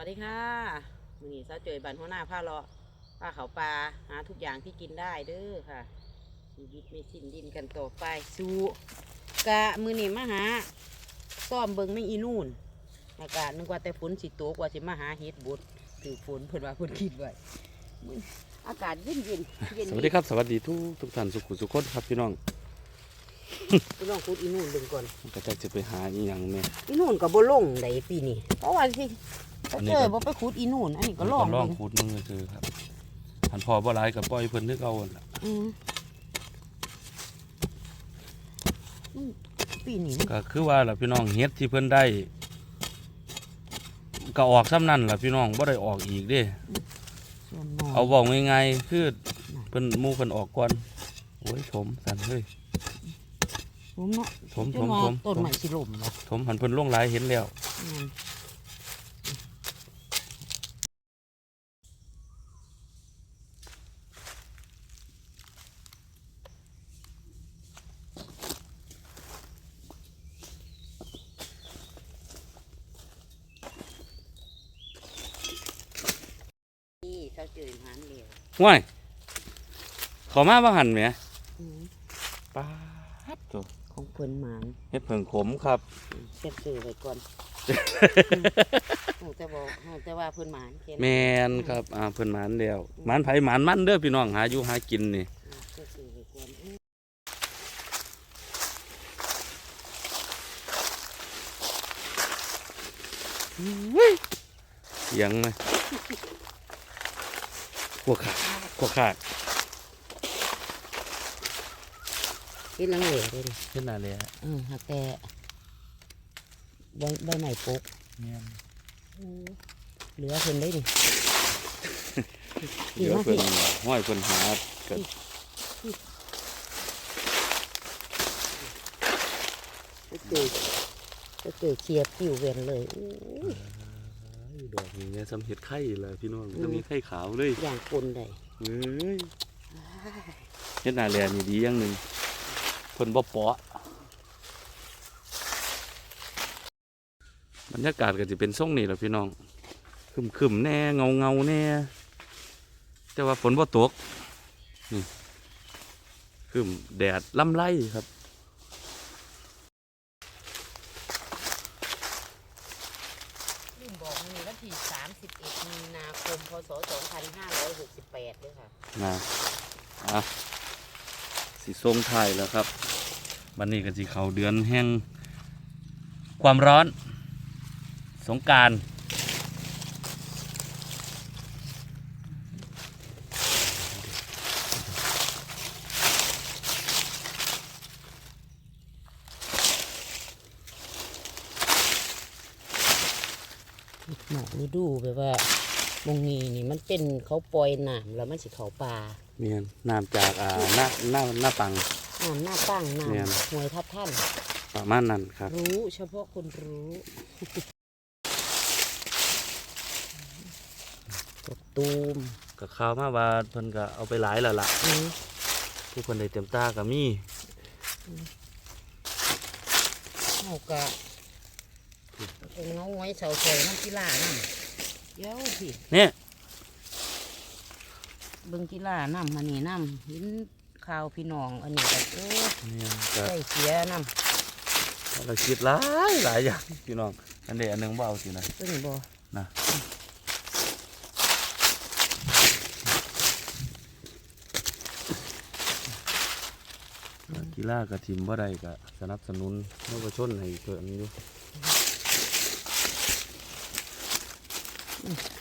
วัสดีค่ะมือนี้ซาจอยบันหัวหน้าผ้าเลาะผ้าเขาวปลาหาทุกอย่างที่กินได้เด้อค่ะชีวิตไม่สิ้นดินกันต่อไปสู้กะมือนี้มาหาซ่อมเบิงไม่อีนู่นอากาศนึกว่าแต่ฝนสิตกว่าสิมาหาเฮ็ดบุดถือฝนเพิ่นว่าเพิ่นคิดไว้มื้ออากาศเย็นเย็นๆเย็นสวัสดีครับสวัสดีทุกทุกท่านสุขุสุขคนครับพี่น้องพี่น้องคุดอีนู่นเบิ่งก่อนมันก็จะจะไปหาอีหยังแม่อีนู่นก็บ่ลงได้ปีนี้เพราะว่าสิ อัถ้านนี้เจก็อบ่ไปขุดอีนู่นอันนี้ก็ลองลองเบิ่งพูดมึงก็คือครับอันพอบ่หลายกับปล่อยเพิ่นนึกเอาหั่นล่ะอืมอืมปีนี้มันก็คือว่าล่ะพี่น้องเฮ็ดที่เพิ่นได้ก็ออกซ้ำนั่นล่ะพี่น้องบ่ได้ออกอีกเด้ ส่วนน้อยเอาบอกง่ายๆคือเพิ่นหมู่เพิ่นออกก่อนโอ้ยถมสั่นเฮ้ยผมเนาะถมจถนมว่าถมต้นไม้สิล่มเนาะถมหันเพิ่นลงหลายเห็นแล้ว อืมนี่เขาเจอหาน เหลวห้วยเขามาบ่หันแหมอืมป๊าดโตของเพิ่นหมานเฮ็ดเพิ่งขมครับเก็บซื้อไว้ก่อนโอ้แต่บอกโอ้แต่ว่าเพิ่นหมานแค่นั้นแม่นครับอ่าเพิ่นหมานแล้วหมานไผหมานมันเด้อพี่น้องหาอยู่หากินนี่อ่าเก็บซื้อไว้ก่อนอืมเสียงไหมพ วกขาพวกขาเฮ็ดลังเหลวเลยดิเห็นอะไรฮะเออหากแต่ใบใบใหม่ปกเนี่ยเหลือเพิ่นได้ดิ เดี๋ยวเพิ่นห้อยเพิ่นหากันก็เจอก็เจอเคลียร์ผิวเวนเลยอู้ย ดอกนี้เนี่ยสำเห็ดไข่เลยพี่น้องจะมีไข่ขาวเลยอย่างปนได้เฮ้ยเฮ็ดนาแลนี่ดีอย่างหนึ่งเพิ่นบ่เปาะบรรยากาศก็จะเป็นทรงนี่แหละพี่น้องคึมๆแน่เงาเงาๆแน่แต่ว่าฝนบ่ตกนี่คึมแดดล่ำไรครับ 11มีนาคม พศ 2568ด้วยค่ะ นะอะสิทรงไทายแล้วครับวันนี้ก็นสิเขาเดือนแห่งความร้อน สงการ หมอกฤดูแบบว่าบงนี้นี่มันเป็นเขาปล่อยน้ำแล้วมันสิเขาป่าเมียนน้ำจากอ่าหน้าหน้าหน้าปัง น้ำหน้าตั้งน้เนี่ยำหวยทับท่าน ประมาณนั้นครับรู้เฉพาะคนรู้กบตูมก็ข่าวมาว่าเพิ่นก็เอาไปหลายแล้วล่ะอืมผู้เพิ่นได้เต็มตาก็มี เอากะ เป็นเงาไว้เสาเสาน้ำกีฬานั่นเดี๋ยวพี่เนี่ยเบิ่งกีฬาน้ำมันนี่น้ำเห็นข่าวพี่น้องอันนี้ก็โอ้เนี่ยก็ใส่เสียน้เราคิดหลายหลายอย่างพี่น้องอันนี้อันหนึงบ่เอาสินะำตัวนี้บ่นะกีฬากระทิมบ่ได้ก็สนับสนุนเยาวชนให้เกิดอยู่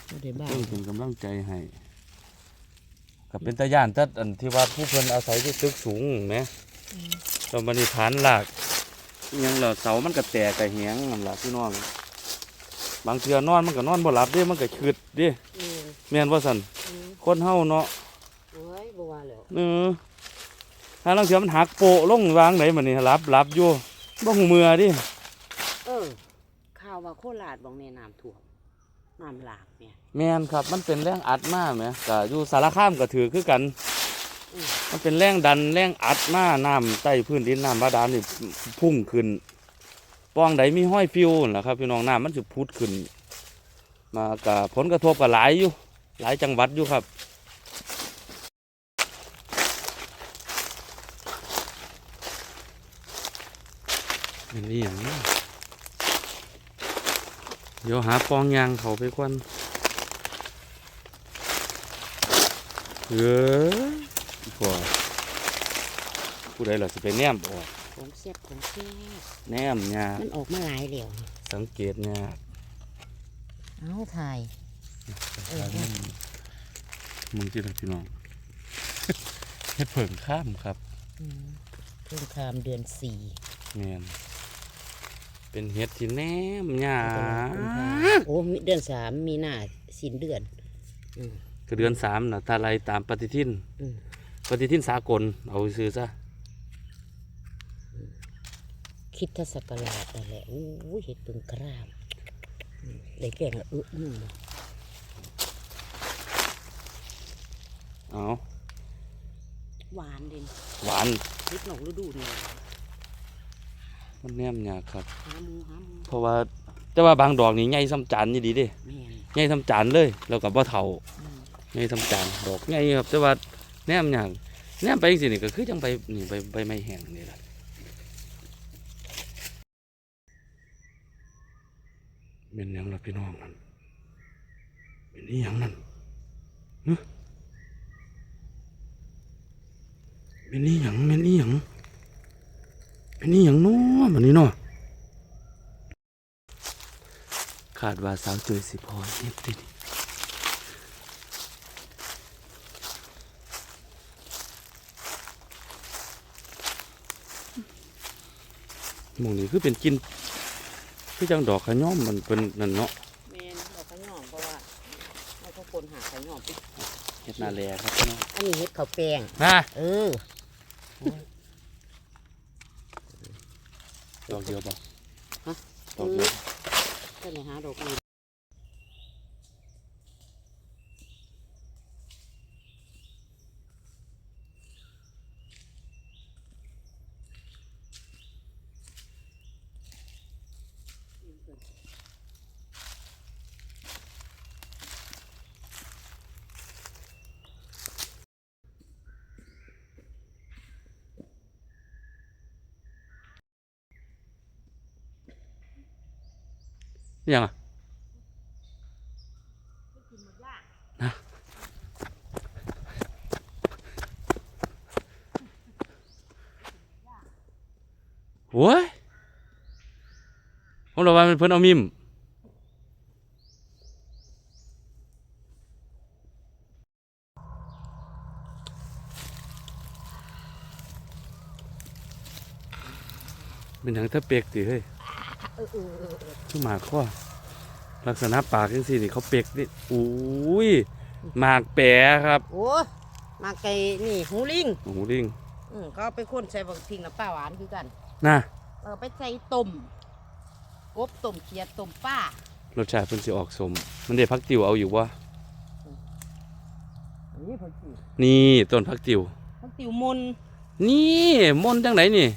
บ่ได้บ้าเพิ่งเป็นกำลังใจให้กับเป็นตาย่านตัดอันที่ว่าผู้เพิ่นอาศัยที่ตึกสูงแหมเราบันฐานหลักอิหยังเหรอเสามันก็แตกกระเหียงนั่นล่ะพี่น้องบางเทื่อนอนมันก็นอนบ่หลับเด้มันก็คืดเด้อืมแม่นว่าซั่นอืมคนเฮาเนาะโอ้ยบ่ว่าแล้วเออถ้าลางเทื่อมันหักโปะลงวางไหนบัดนี้หลับหลับอยู่บ่หูเมือดิเออข่าวว่าโคราชบอกในน้ำท่วม น้ำหลากเนี่ยแม่นครับมันเป็นแรงอัดมาแหมก็อยู่สารคามก็ถือคือกันอืมมันเป็นแรงดันแรงอัดมาน้ำใต้พื้นดินน้ำบาดาลนี่พุ่งขึ้นป้องใดมีห้อยฟิวนั่นล่ะครับพี่น้องน้ำมันจะพุดขึ้น มากับผลกระทบกับหลายอยู่ หลายจังหวัดอยู่ครับเป็นนี่อย่างนี้ เดี๋ยวหาปองยางเขาไปควันเออพอผู้ใดเราจะไปแนมออกของแซ่บของแซ่บแนมเนี่ยมันออกมาหลายเดียวสังเกตเนี่ยเอาถ่าย เออ มึงที่ไหนพี่น้องเฮ็ดเผิงข้ามครับอืมเพิ่งคามเดือนสี่แมน เป็นเฮ็ดที่แนมหยาโอ้มีเดือนสามมีหน้าสิ้นเดือนก็เดือนสามนะถ้าไรตามปฏิทินอืมปฏิทินสากล เอาซื้อซะคิดทศกราชนั่นแหละโอ้ยเห็ดเพิ่งครามอืมได้แกงละอึนึงบ่เอาหวานเด่นหวานนิดหนองฤดูนี่ มันแนมหยาครับ หาหมูหาหมูเพราะว่าแต่ว่าบางดอกนี่ใหญ่ซ้ำจานนี่ดีเด้แม่นใหญ่ซ้ำจานเลย แล้วก็บ่เฒ่าอืมใหญ่ซ้ำจานดอกใหญ่ครับ แต่ว่าแนมหยาแนมไปจังซี่นี่ก็คือจังไปนี่ใบใบไม้แห้งนี่ล่ะเป็นหยังล่ะพี่น้องนั่นเป็นอีหยังนั่นฮะเป็นอีหยังเป็นอีหยังเป็นอีหยังเนาะ บัดนี้เนาะขาดว่าสาวจุยสิพอเฮ็ดติดหมองนี้คือเป็นกินคือจังดอกขะย้อมมันเป็นนั่นเนาะแม่นดอกขะหยอมเพราะว่าให้ทุกคนหาขะหยอมไปเฮ็ดนาแลครับพี่น้องอันนี้เห็ดข้าวแป้งนะเออ ดอกเดียวบ่ฮะดอกเดียว ก็เลยหาดอกอื่น ยังอะนะโว้ยผมระวังเป็นเพิ่นเอามิมเป็นหยังถ้าเปียกติเฮ้ย เออเออเออเออคือหมากข้อลักษณะปากจังซี่นี่เขาเปกนี่อุ้ยหมากแปะครับโอ้มาไก่นี่หูลิงโอ้โหลิงอืมเขาเอาไปคนใส่บักพิงน้ำปลาหวานคือกันน่ะเราไปใส่ต้มกบต้มเขียดต้มป้ารสชาติเพิ่นสิออกสม มันได้พักติวเอาอยู่วะอันนี้เพิ่นสินี่ต้นพักติวเขาติวมน นี่มนจังไหนนี่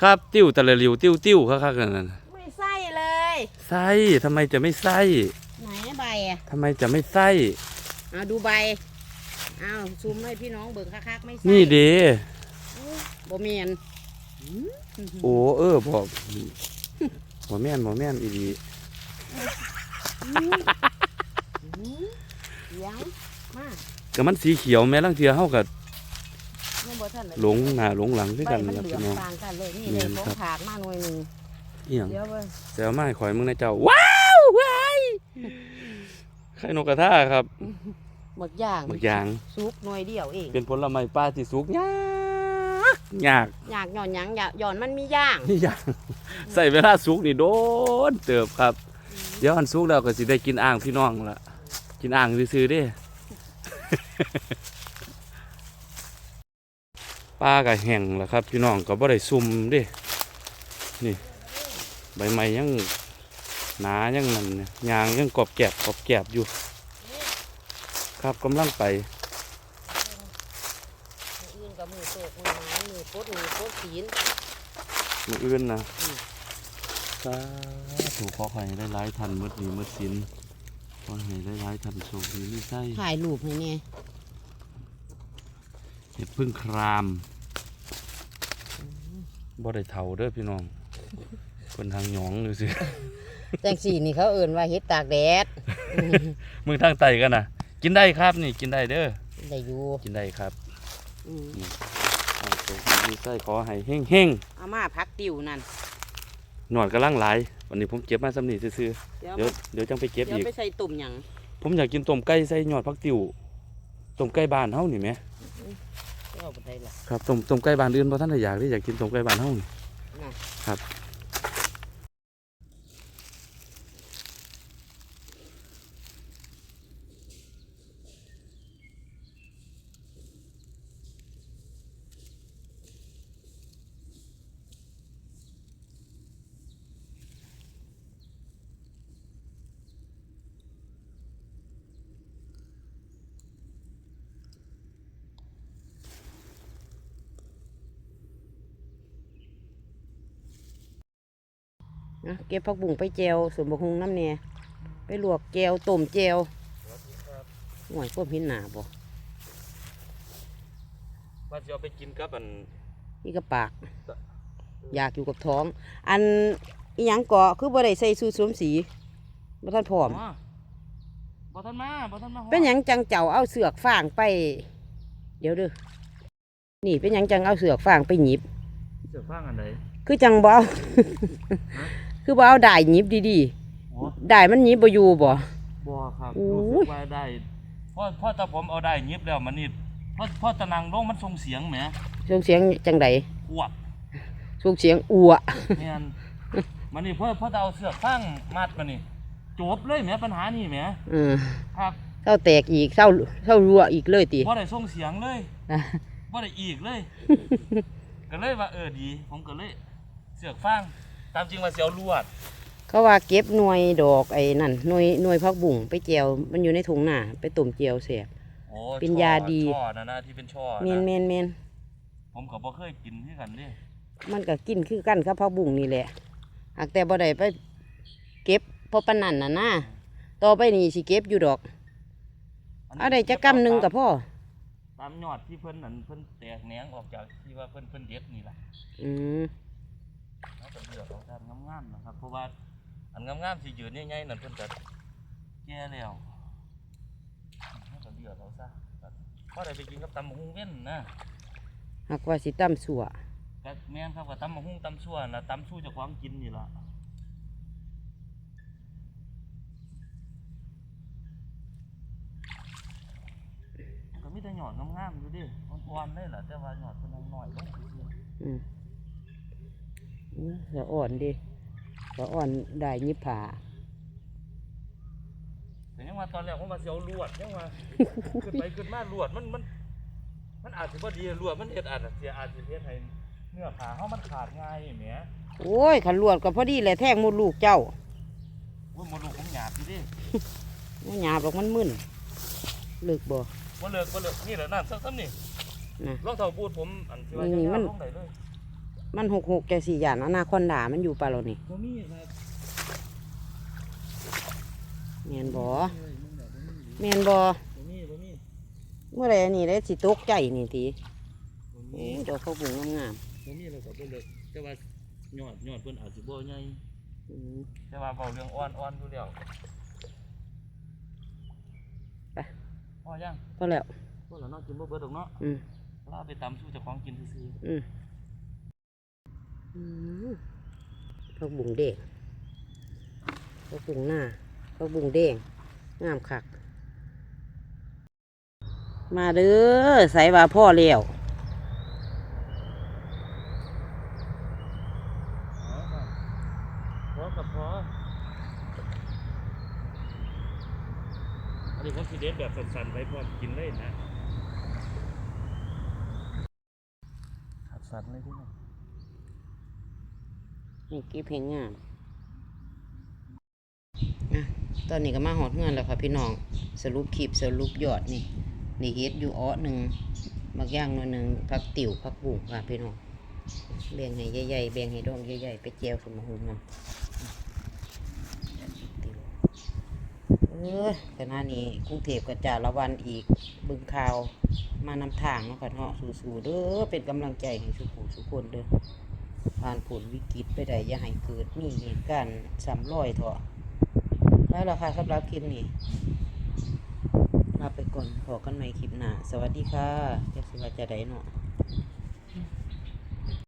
ครับติ้วตะละลิวติ้วติ้วคักๆนั่นน่ะไม่ใส่เลย ไส้ทำไมจะไม่ไส้ไหนใบอะทำไมจะไม่ไส้เอาดูใบเอาซูมให้พี่น้องเบิ่งคักๆไม่ใส่นี่เด้บ่เมียนโอ้เออบอกบ่แม่นบ่แม่นอีดียังมาก็มันสีเขียวแม่ลังเทือเฮาก็ยังบ่ทันได้ หลงหน้าหลงหลังคือใบกันมันครับเหลือพี่งน้อง ต่างกันเลยนี่แม่เลยนของครับถาดมาหน่วยหนึงอีหยังเดี๋ยวเว้ยแซวมาให้ข่อยมึงนะเจ้า ว้าวว้ายไข่นกกระทาครับหมึกย่างบางอย่าง ซุกหน่วยเดียวเองเป็นผลไม้ป่าที่สุกยากยากอยากหย่อนหยังอยากหย่อนมันมีย่างนี่ยากใส่เวลาสุกนี่โดนเติบครับ เดี๋ยวอันสุกแล้วก็สิได้กินอ่างพี่น้องละกินอ่างซื้อๆเด้ ปลาก็แห้งแล้วครับพี่น้องก็บ่ได้ซุ่มเด้นี่ ใบไม้ยังหนายังนั่นเนี่ยยางยังกรอบแกบกรอบแกบอยู่ ครับกำลังไปมืออื่นกับมือโตกมือไม้มือปดมือปดศีลมืออื่นนะอืมสสาธุขอให้ได้หลายๆท่านหมดนี้หมดสินขอให้ได้หลายๆท่านโชคดีมีไส้ถ่ายรูปให้แน่ เห็ดพึ่งครามบ่ได้เฒ่าเด้อพี่น้องเพิ่นทางหยองดูสิจังสี่นี่เขาเอิ่นว่าเฮ็ดตากแดด มึงทางไตกันนะกินได้ครับนี่กินได้เด้อได้อยู่กินได้ครับอืมเอาโชคดีมีไส้ขอให้เฮ่งเฮ่งเอามาพักติวนั่นๆหนวดกำลังหลายวันนี้ผมเก็บมาสำนีซื่อๆเดี๋ยวเดี๋ยวเดี๋ยวจังไปเก็บเดี๋ยวอีกไปใส่ตุ่มหยังผมอยากกินต้มไก่ใส่หยอดผักติ๋วต้มไก่บ้านเฮานี่แหม เอาไปได้ละครับต้มต้มไก่บ้านอื่นบ่ทันได้อยากได้อยากกินต้มไก่บ้านเฮานี่น่ะครับ นะเก็บผักบุ้งไปแจวส่วนบะฮุงน้ำเนี่ยไปลวกแจวต้มแจวห่วยพวกพินหนาบ่ว่าสิเอาไปกินกับอันนี่ก็ปาก อยากอยู่กับท้อง อันอีหยังเกาะคือบ่ได้ใส่สูทสวมสีบ่ทันพร้อมบ่ทันมาบ่ทันมาเป็นหยังจังเจ้าเอาเสือกฟางไป เดี๋ยวเด้อนี่เป็นหยังจังเอาเสือกฟางไปหยิบ เสื้อฟ้างอันใดคือจังบ่เอา คือบ่เอาได้หยิบดีอ๋อๆได้มันหยิบบ่อยู่บ่ บ่ครับโอ้ย รู้สึกว่าได้พ่อพ่อตาผมเอาได้ยิบแล้วมันนี่พ่อพ่อตะนังลงมันส่งเสียงแหมส่งเสียงจังไดอ้วกส่งเสียงอัวแม่นมันนี่พ่อพ่อจะเอาเสื้อฟ้างมัดมันนี่จบเลยแหมปัญหานี่แหมเออครับเศร้าแตกอีกเศร้าเศร้ารัวอีกเลยติบ่ได้ส่งเสียงเลยนะบ่ได้อีกเลย ก็เลยว่าเออดี ผมก็เลยเสือกฟาง ตามจริงว่าเสียวลวด เขาว่าเก็บหน่วยดอกไอ้นั่นหน่วยหน่วยพักบุ่งไปเจียวมันอยู่ในถุงหน้าไปต้มเจียวเสียบ โอ้เป็นยาดี ช่อนะนะที่เป็นช่อเมนเมนะนเมนผมก็บ่เคยกินที่กันเด้มันก็กินคือกันครับพักบุ่งนี่แหละหากแต่บ่ได้ไปเก็บเพราะปานนันน่ะนะต่อไปนี่สิเก็บอยู่ดอกนนี้เอาได้จักกำหนึ่งกับพ่อตามยอดที่เพิ่นนั่นเพิ่นแตกแหนงออกจากที่ว่าเพิ่นเพิ่นเด็ดนี่ล่ะอืมแล้ว ก็เลือกเอาตามงามๆนะครับ เพราะว่าอันงามๆที่ยืนใหญ่ๆนั่นเพิ่นก็แก่แล้วแล้วก็เลือกเอาซะครับพอได้ไปกินกับตำหุ่งเว้นนะหากว่าสิตั้มสัวก็แม่นครับกับตำหุ่งตำซั่วนะตำสู้จากความกินนี่ล่ะก็มีแต่หยอดงามๆอยู่ดิอ่อนๆเลยล่ะแต่ว่าหยอดเพิ่นน้อยๆลงซื่ออือืม สะอ่อนดิสะอ่อนได้ยิบผาๆแต่ยังว่าตอนแรกผมว่าสิเอาลวดยังว่าขึ้นไปขึ้นมาลวดมันมัน มันอาจสิบ่ดีลวดมันเฮ็ดอาจจะเสียอาจสิเฮ็ดให้เนื้อผ้าเฮามันขาดง่ายแหมโอ้ยขันลวดก็พอดีแหละแท่งมดลูกเจ้าว่าหมดลูกผมหยาบอยู่ดิไม่หยาบหรอกมันมึนเลิกบ่บ่เลิกบ่เลิกนี่แหละนั่นซ้ำๆนี่นะรองเท้าบูทผมอันที่ว่านี่ยาวมันๆลงได้เลย มันหกหกแกสี่อย่างอนาคอนดามันอยู่ปะเรานี่บ่มีครับแมนบ่เอ้ยมึงแบบบ่มีแมนบ่บ่มีบ่มีเมื่อไรนี่ได้สิตกใจนี่ทีบ่โอ้มียดอกข้าวบุ๋งงามบ่มีแล้วก็บ่เลิกแต่ว่ายอดยอดเพิ่นอาจสิบ่ใหญ่ๆอืมแต่ว่าเว้าเรื่องอ่อนๆอยู่แล้วไปพอยังพอแล้วพอแล้วเนาะกินบ่เบิดดอกเนาะอืมเราเอาไปตำสู้เจ้าของกินซื่ออืมอื มข้าวบุ๋งแดงข้าวบุ๋งหน้าข้าวบุ๋งแดงงามคัก มาเด้อใส่ว่าพ่อแล้วๆพอกับพออันนี้ผมสิเด็ดแบบสั้นๆไว้พร้อมกินเลยนะขัดสันเลยพี่น้อง นี่กีเพลงงามนะตอนนี้ก็มาหอดเงินแล้วค่ะพี่น้อง สรุปขีบสรุปยอดนี่ นี่เฮ็ดอยู่อ้อหนึ่งมักย่างหน่อยหนึ่งพักติ๋วพักบุกค่ะพี่น้องเบ่งให้ใหญ่ๆเบ่งให้ดองใหญ่ๆไปเจียวสมหูมนเออขณะนี้กรุงเทพกับจาละวันอีกบึงข่าวมานำทางเนาะค่ะเนาะสู้ๆเด้อเป็นกำลังใจให้สุขุสุคนเด้อ ผ่านผลวิกฤตไปได้อย่าให้เกิดมีเหตุการณ์ซ้ำรอยเถอะแล้วราคาสำหรับคลิปนี้ลาไปก่อนพอกันใหม่คลิปหน้า สวัสดีค่ะเจ้าสิว่าจะได้เนาะ